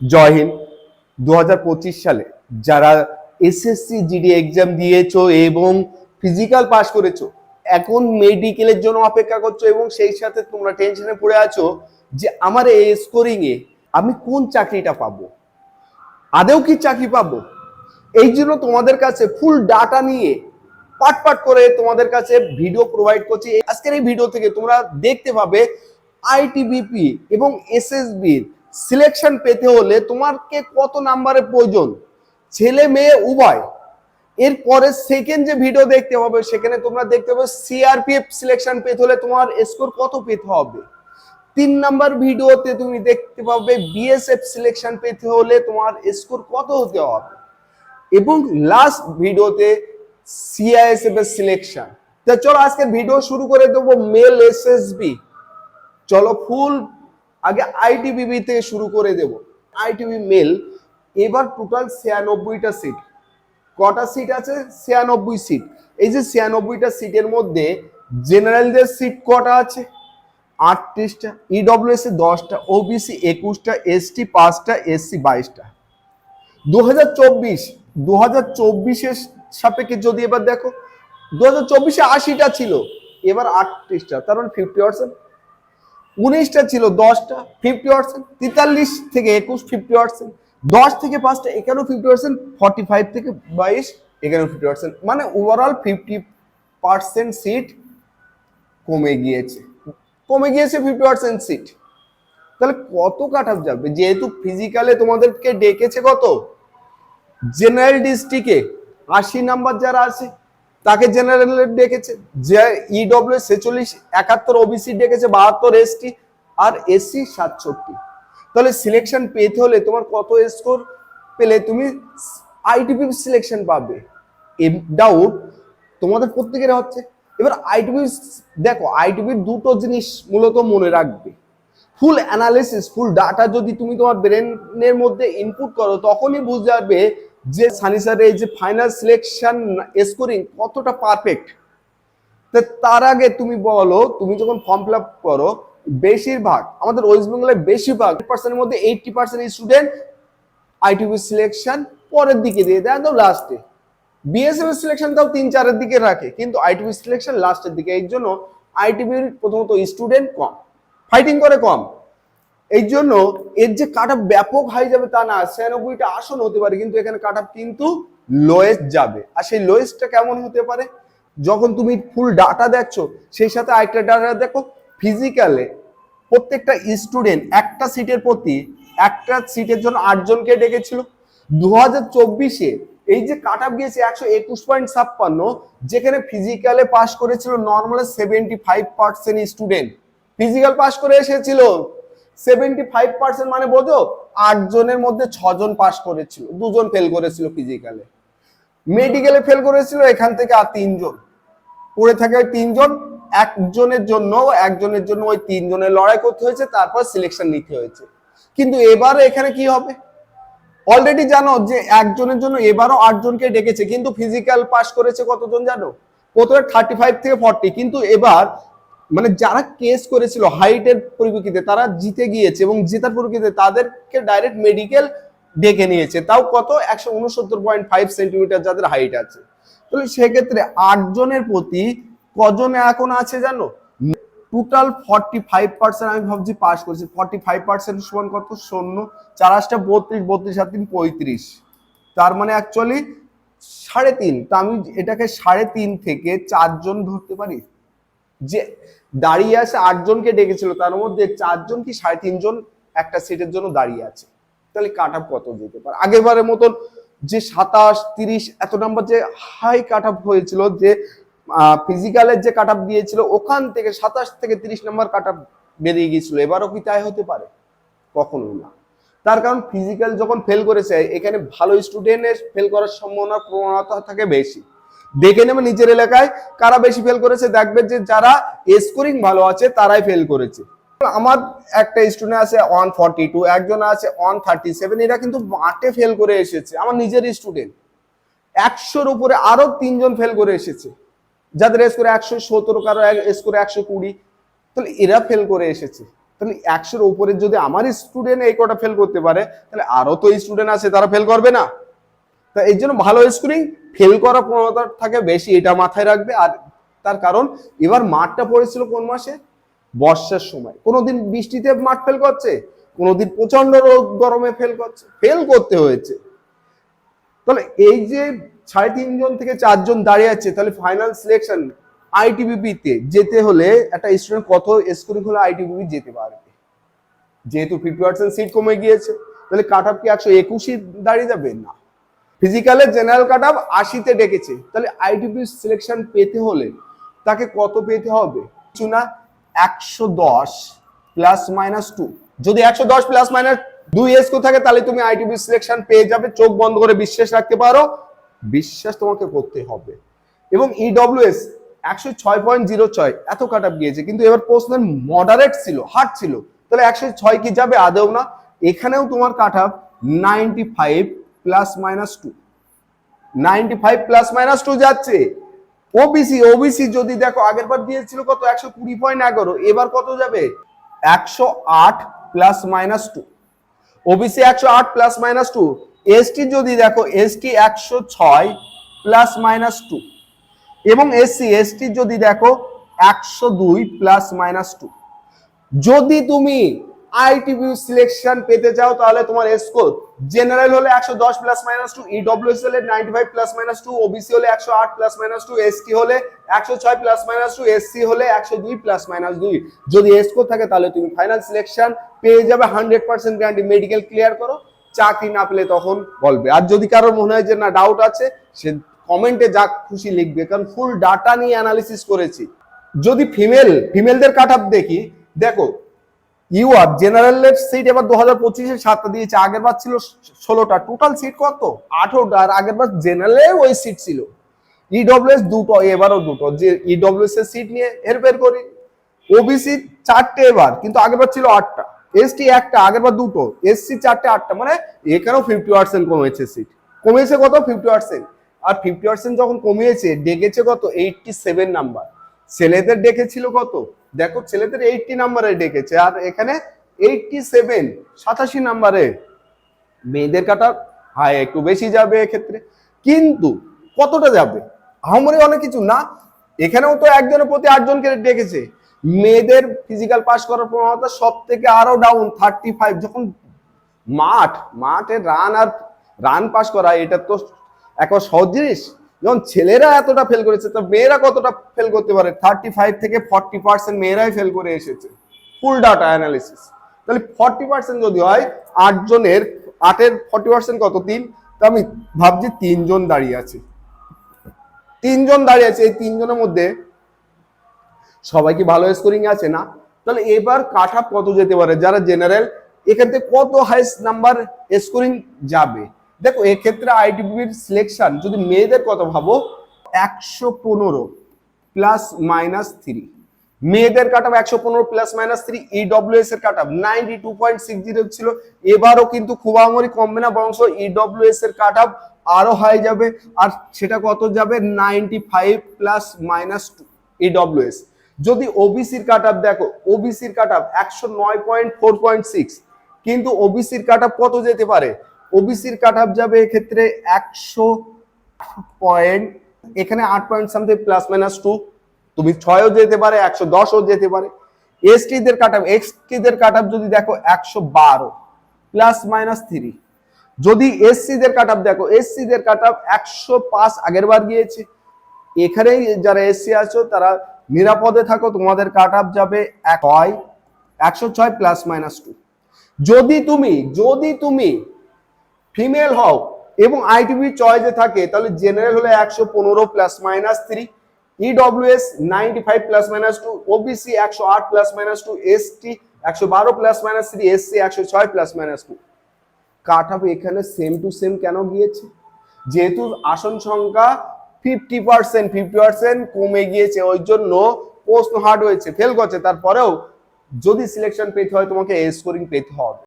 জয় হিন্দ। দু হাজার পঁচিশ সালে যারা এসএসসি জিডি এক্সাম দিয়েছ এবং ফিজিক্যাল পাস করেছ, এখন মেডিকেলের জন্য অপেক্ষা করছ এবং সেই সাথে তোমরা টেনশনে পড়ে আছো যে আমার এই স্কোরিং এ আমি কোন চাকরিটা পাবো? আদেও কি চাকরি পাবো? এই জন্য তোমাদের কাছে ফুল ডাটা নিয়ে পাট পাট করে তোমাদের কাছে ভিডিও প্রোভাইড করছি। আজকের এই ভিডিও থেকে তোমরা দেখতে পাবে আইটিবিপি এবং এসএসবির সিলেকশন পেতে হলে তোমাকে কত নাম্বারের প্রয়োজন? ছেলে মেয়ে উভয়। এরপরে সেকেন্ড যে ভিডিও দেখতে হবে সেখানে তোমরা দেখতে পাবে সিআরপিএফ সিলেকশন পেতে হলে তোমার স্কোর কত পেতে হবে? তিন নাম্বার ভিডিওতে তুমি দেখতে পাবে বিএসএফ সিলেকশন পেতে হলে তোমার স্কোর কত হতে হবে? এবং লাস্ট ভিডিওতে সিআইএসএফ এর সিলেকশন তা চলো আজকে ভিডিও শুরু করে দেবো মেল এসএসবি চলো ফুল আগে আইটিবিবি থেকে শুরু করে দেব। আইটিবি মেল এবার টোটাল ছিয়ানব্বইটা সিট কটা সিট আছে? ছিয়ানব্বই সিট এই যে ছিয়ানব্বইটা সিটের মধ্যে জেনারেলদের সিট কটা আছে? আটত্রিশটা ইডব্লিউএস এ দশটা ও ওবিসি একুশটা এসটি পাঁচটা এসসি বাইশটা। দু হাজার চব্বিশ দু হাজার চব্বিশের সাপেক্ষে যদি এবার দেখো দু হাজার চব্বিশে আশিটা ছিল, এবার আটত্রিশটা, তার মানে ফিফটি পার্সেন্ট উনিশটা ছিল দশটা ফিফটি পার্সেন্ট তেতাল্লিশ থেকে একুশ ফিফটি পার্সেন্ট দশ থেকে পাঁচটা, এখানেও ফিফটি পার্সেন্ট ফর্টি ফাইভ থেকে বাইশ, এখানেও ফিফটি পার্সেন্ট মানে ওভারঅল ফিফটি পার্সেন্ট সিট কমে গিয়েছে। কমে গিয়েছে ফিফটি পার্সেন্ট সিট তাহলে কত কাট অফ যাবে? যেহেতু ফিজিক্যালে তোমাদেরকে ডেকেছে কত? জেনারেল ডিস্ট্রিক্টে আশি নাম্বার যারা আছে তাকে জেনারেল ডেকেছে, যে ইডব্লিউ ছেচল্লিশ, একাত্তর ওবিসি ডেকেছে, বাহাত্তর এসটি আর এসসি সাতষট্টি। তাহলে সিলেকশন পেতে হলে তোমার কত স্কোর পেলে তুমি আইটিপি সিলেকশন পাবে। ডাউট তোমাদের প্রত্যেকের হচ্ছে। এবার আইটিপি দেখো আইটিপির দুটো জিনিস মূলত মনে রাখবে। ফুল অ্যানালিসিস ফুল ডাটা যদি তুমি তোমার ব্রেনের মধ্যে ইনপুট করো, তখনই বুঝতে পারবে যে সানি স্যারের যে ফাইনাল সিলেকশন স্কোরিং কতটা পারফেক্ট তো তার আগে তুমি বলো, তুমি যখন ফর্ম ফিল আপ করো, বেশিরভাগ, আমাদের ওয়েস্ট বেঙ্গলে বেশিরভাগ পার্সেন্টের মধ্যে eighty percent student ITP selection পরের দিকে দিয়ে দেয়, একদম লাস্টে বিএসএফ সিলেকশন তাও তিন চারের দিকে রাখে, কিন্তু আইটিপি সিলেকশন লাস্টের দিকে এই জন্য আইটিপির প্রথমত স্টুডেন্ট কম ফাইটিং করে কম। এই জন্য এর যে কাট ব্যাপক হাই যাবে তা না, ছিয়ানব্বইটা আসন হতে পারে, কিন্তু এখানে কাট কিন্তু লোয়েস্ট যাবে। আর সেই লোয়েস্টটা কেমন হতে পারে? যখন তুমি ফুল ডাটা দেখছ, সেই সাথে আরেকটা ডাটা দেখো ফিজিক্যালে প্রত্যেকটা স্টুডেন্ট একটা সিটের প্রতি একটা সিটের জন্য আটজনকে ডেকেছিল। দু হাজার চব্বিশে এই যে কাট আপ গিয়েছে একশো একুশ পয়েন্ট ছাপ্পান্ন, যেখানে ফিজিক্যালে পাস করেছিল normal seventy five percent student physical pass করে এসেছিল সেভেন্টি ফাইভ পার্সেন্ট মানে বোঝো আট জনের মধ্যে ছজন পাস করেছিল, দুজন ফেল করেছিল ফিজিক্যালে মেডিকেলে ফেল করেছিল এখান থেকে আর তিনজন। পড়ে থাকে তিনজন, একজনের জন্য একজনের জন্য ওই তিনজনের লড়াই করতে হয়েছে, তারপর সিলেকশন নিতে হয়েছে। কিন্তু এবারে এখানে কি হবে? অলরেডি জানো যে একজনের জন্য এবারও আটজনকে ডেকেছে, কিন্তু ফিজিক্যাল পাস করেছে কতজন জানো? প্রথমে থার্টি ফাইভ থেকে ফর্টি কিন্তু এবার মানে যারা কেস করেছিল হাইটের পরিপ্রেক্ষিতে তারা জিতে গিয়েছে এবং জেতার পরিপ্রেক্ষিতে তাদেরকে ডাইরেক্ট মেডিকেল ডেকে নিয়েছে। তাও কত? একশো উনসত্তর পয়েন্ট ফাইভ সেন্টিমিটার যাদের হাইট আছে। তাহলে সেক্ষেত্রে আটজনের প্রতি কজন এখন আছে জানো? টোটাল ফর্টি ফাইভ পার্সেন্ট আমি ভাবছি পাস করেছি। ফর্টি ফাইভ পার্সেন্ট সমান কত? শূন্য। চার আসটা বত্রিশ বত্রিশ আর তিন, পঁয়ত্রিশ। তার মানে অ্যাকচুয়ালি সাড়ে তিন। তা আমি এটাকে সাড়ে তিন থেকে চারজন ধরতে পারি? যে দাঁড়িয়ে আছে আটজনকে ডেকেছিল, তার মধ্যে চারজন কি সাড়ে তিনজন একটা সিটের জন্য দাঁড়িয়ে আছে। তাহলে কাট আপ কত যেতে পারে? আগেরবারের মতন যে সাতাশ, তিরিশ, এত নাম্বার যে হাই কাট আপ হয়েছিল, যে ফিজিক্যালের যে কাট আপ দিয়েছিল, ওখান থেকে সাতাশ থেকে তিরিশ নাম্বার কাট আপ বেরিয়ে গিয়েছিল। এবারও কি তাই হতে পারে? কখনোই না। তার কারণ ফিজিক্যাল যখন ফেল করেছে, এখানে ভালো স্টুডেন্টের ফেল করার সম্ভাবনা প্রবণতা থাকে বেশি। দেখে নেবে নিজের এলাকায় কারা বেশি ফেল করেছে, দেখবে যে যারা স্কোরিং ভালো আছে, তারাই ফেল করেছে। আমার একটা স্টুডেন্ট আছে ওয়ান ফর্টি টু একজন আছে ওয়ান থার্টি সেভেন এরা কিন্তু মাঠে ফেল করে এসেছে, আমার নিজের স্টুডেন্ট একশোর উপরে আরও তিনজন ফেল করে এসেছে, যাদের স্কোর একশো সতেরো, কারও স্কোর একশো কুড়ি, তাহলে এরা ফেল করে এসেছে। তাহলে একশোর উপরে যদি আমার স্টুডেন্ট এই কটা ফেল করতে পারে, তাহলে আরও তো স্টুডেন্ট আছে, তারা ফেল করবে না। তা এর জন্য ভালো স্কোরিং ফেল করার প্রবণতা থাকে বেশি, এটা মাথায় রাখবে। আর তার কারণ, এবার মাঠটা পড়েছিল কোন মাসে? বর্ষার সময়। কোনোদিন বৃষ্টিতে মাঠ ফেল করছে, কোনোদিন প্রচণ্ড রোদ গরমে ফেল করছে। ফেল করতে হয়েছে। তাহলে এই যে সাড়ে তিনজন থেকে চারজন দাঁড়িয়ে আছে, তাহলে ফাইনাল সিলেকশন আইটিবিপি তে যেতে হলে একটা স্টুডেন্ট কত স্কোরিং হলে আইটিবিপি যেতে পারবে? যেহেতু ফিফটি পার্সেন্ট সিট কমে গিয়েছে, তাহলে কাট অফ কি একশো একুশই দাঁড়িয়ে যাবে? না। ফিজিক্যালের জেনারেল কাট অফ আশিতে ডেকেছে। তাহলে আইটিপি সিলেকশন পেতে হলে তাকে কত পেতে হবে? কিছু না, একশো দশ প্লাস মাইনাস টু যদি একশো দশ প্লাস মাইনাস দুই এসকো থাকে, তাহলে তুমি আইটিপি সিলেকশন পেয়ে যাবে। চোখ বন্ধ করে বিশ্বাস রাখতে পারো। বিশ্বাস তোমাকে করতে হবে। এবং E ইডব্লিউএস একশো ছয় পয়েন্ট জিরো ছয়, এত কাট আপ গিয়েছে। কিন্তু এবার প্রশ্নের মডারেট ছিল হার্ড ছিল। তাহলে একশো ছয় কি যাবে? আদেও না। এখানেও তোমার cut up ninety five plus minus two ninety five plus minus two যাচ্ছে ওবিসি ওবিসি যদি দেখো, আগের বার দিয়েছিল কত? একশো কুড়ি পয়েন্ট এগারো। এবার কত যাবে? একশো আট প্লাস মাইনাস টু ওবিসি একশো আট প্লাস মাইনাস টু এসটি যদি দেখো এসটি একশো ছয় প্লাস মাইনাস টু এবং এসসি এসটি যদি দেখো, একশো দুই প্লাস মাইনাস টু যদি তুমি আইটিভি সিলেকশন পেতে চাও, তাহলে তোমার স্কোর জেনারেল হলে একশো দশ প্লাস মাইনাস টু ইডব্লিউএস হলে ninety five plus minus two OBC হলে একশো আট প্লাস মাইনাস টু এসটি হলে একশো ছয় প্লাস মাইনাস টু এসসি হলে একশো দুই প্লাস মাইনাস দুই। যদি স্কোর থাকে, তাহলে তুমি ফাইনাল সিলেকশন পেয়ে যাবে hundred percent guarantee medical clear করো, চাকরি না পেলে তখন বলবে। আর যদি কারোর মনে হয় যে না ডাউট আছে, সে কমেন্টে যা খুশি লিখবে, কারণ ফুল ডাটা নিয়ে অ্যানালিসিস করেছি। যদি ফিমেল ফিমেলদের কাট দেখি, দেখো ইউআর জেনারেলের সিট এবার দু হাজার পঁচিশে সাতটা দিয়েছে, আগের বার ছিল ষোলোটা। টোটাল সিট কত? আঠেরোটা। আর আগের বার জেনারেলে ওই সিট ছিল। ইডব্লিউএস দুটো, এবারও দুটো। যে ইডব্লিউএস এর সিট নিয়ে হেরফের করি ওবিসি চারটে এবার, কিন্তু আগের বার ছিল আটটা। এসটি একটা, আগের বার দুটো। এসসি চারটে, আটটা। মানে এখানেও ফিফটি পার্সেন্ট কমেছে সিট কমেছে কত? ফিফটি পার্সেন্ট আর ফিফটি পার্সেন্ট যখন কমিয়েছে, ডেকেছে কত? এইটটি সেভেন নাম্বার ছেলেদের ডেকেছিল কত? দেখো ছেলেদের এইটটি নাম্বারে ডেকেছে, আর এখানে এইটটি সেভেন সাতাশি নাম্বারে। মেয়েদের কাটা হাই একটু বেশি যাবে এক্ষেত্রে। কিন্তু কতটা যাবে? আহামরি অনেক কিছু না, এখানেও তো একজনের প্রতি আটজনকে ডেকেছে। মেয়েদের ফিজিক্যাল পাস করার প্রবণতা সব থেকে আরও ডাউন থার্টি ফাইভ যখন মাঠ, মাঠে রান আর রান পাস করা, এটা তো একবার সহজ জিনিস। যখন ছেলেরা এতটা ফেল করেছে, তো মেয়েরা কতটা ফেল করতে পারে? থার্টি ফাইভ থেকে ফর্টি পার্সেন্ট মেয়েরাই ফেল করে এসেছে। ফুল ডাটা অ্যানালিসিস তাহলে ফর্টি পার্সেন্ট যদি হয় আট জনের আটের ফর্টি পার্সেন্ট কত? তিন। তো আমি ভাবছি তিনজন দাঁড়িয়ে আছে। তিনজন দাঁড়িয়ে আছে, এই তিনজনের মধ্যে সবাই কি ভালো স্কোরিং আছে না? তাহলে এবার কাট কত যেতে পারে? যারা জেনারেল এখান থেকে কত হাইস্ট নাম্বার স্কোরিং যাবে? দেখো, এক্ষেত্রে আইটিপির সিলেকশন যদি মেয়েদের কথা ভাবো, একশো পনেরো প্লাস মাইনাস থ্রি মেয়েদের কাট একশো পনেরো প্লাস মাইনাস থ্রি ইডব্লিউএস এর cut ninety two point six zero ছিল। এবারও কিন্তু খুব আমরি কমবে না বরং ইডব্লিউএস এর কাট আরও হাই যাবে, আর সেটা কত যাবে? Ninety five plus minus two EWS যদি ওবিসির কাট দেখো ওবিসির কাট একশো নয় পয়েন্ট ফোর পয়েন্ট সিক্স কিন্তু ওবিসির কাট কত যেতে পারে? ওবিসির কাট যাবে এক্ষেত্রে একশো পয়েন্ট এখানে আট point something plus minus two তুমি ছয়ও যেতে পারে, একশো দশও যেতে পারে। এসটিদের কাট আপ এক্সটিদের কাট যদি দেখো একশো বারো প্লাস মাইনাস থ্রি যদি এসসিদের কাট দেখো এসসিদের কাট একশো পাঁচ আগের বার গিয়েছে। এখানেই যারা এসসি আছো, তারা নিরাপদে থাকো, তোমাদের কাট আপ যাবে হয় একশো ছয় প্লাস মাইনাস টু যদি তুমি যদি তুমি ফিমেল হও এবং আইটিভি চয়েসে থাকে, তাহলে জেনারেল হলে একশো পনেরো plus minus three EWS ninety five plus minus two OBC একশো আট প্লাস মাইনাস টু এসটি একশো বারো প্লাস মাইনাস থ্রি এসসি একশো ছয় plus minus two cut up এখানে সেম টু সেম কেন গিয়েছে? যেহেতু আসন সংখ্যা ফিফটি পার্সেন্ট ফিফটি পার্সেন্ট কমে গিয়েছে, ওই জন্য প্রশ্ন হার্ড হয়েছে ফেল করছে। তারপরেও যদি সিলেকশন পেতে হয়, তোমাকে এ স্কোরিং পেতে হবে।